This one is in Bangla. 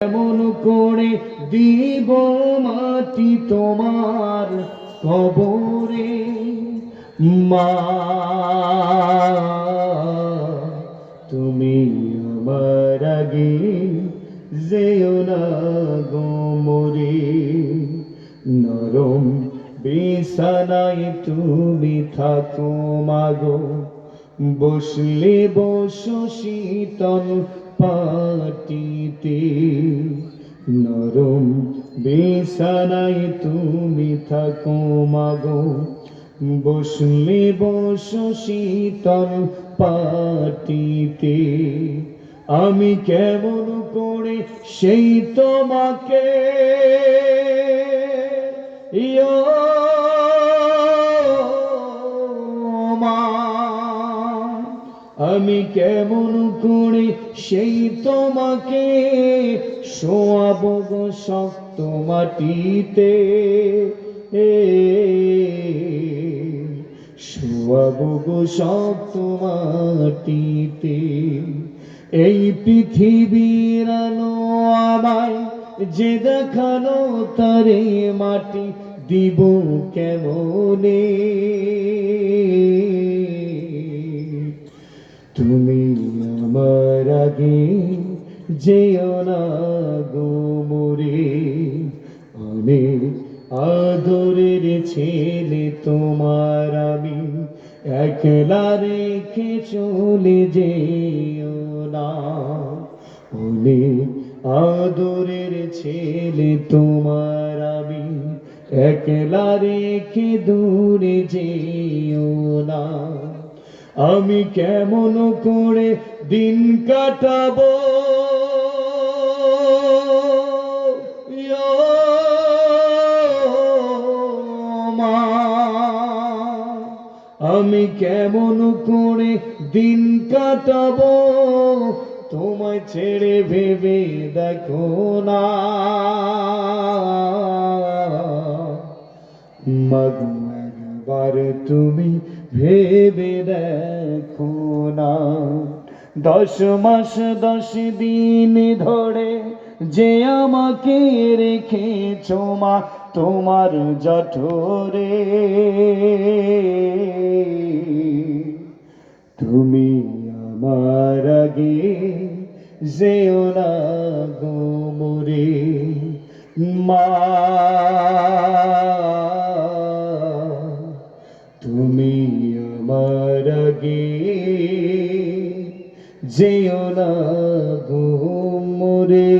কেমন করে দিব মাটি তোমার কবরে? মা, তুমি আমার আগে যেও না গোমরে নরম বিছানায় তুমি থাকো মাগো বসলে বসো শীতল পাটিতে বিছানায় তুমি থাকো মাগো। বসলে বসো শীতল পাটিতে। আমি কেমন করে সেই তোমাকে? ইয়ো আমি কেমন করে সেই তোমাকে শোয়াব গো শক্ত মাটিতে? শোয়াব গো শক্ত মাটিতে। এই পৃথিবীর আলো আমায় যে দেখানো তারে মাটি দিব কেমনে? তুমি আমার আগে যেও না গো মোরে। অনেক আদরের ছেলে, তোমার আমি একলা রেখে চলে যেও না। অনেক আদরের ছেলে, তোমার আমি একলা রেখে দূরে যেও না। আমি কেমন করে দিন কাটাবো? আমি কেমন করে দিন কাটাবো? তোমায় ছেড়ে ভেবে দেখো না। মাগো একবার তুমি ভেবে দেখো না। দশ মাস, দশ দিন ধরে যে আমাকে রেখেছ মা, তোমার জঠরে। তুমি আমার আগে যেও না গো মোরে। মা তুমি আমার আগে যেও না গো মোরে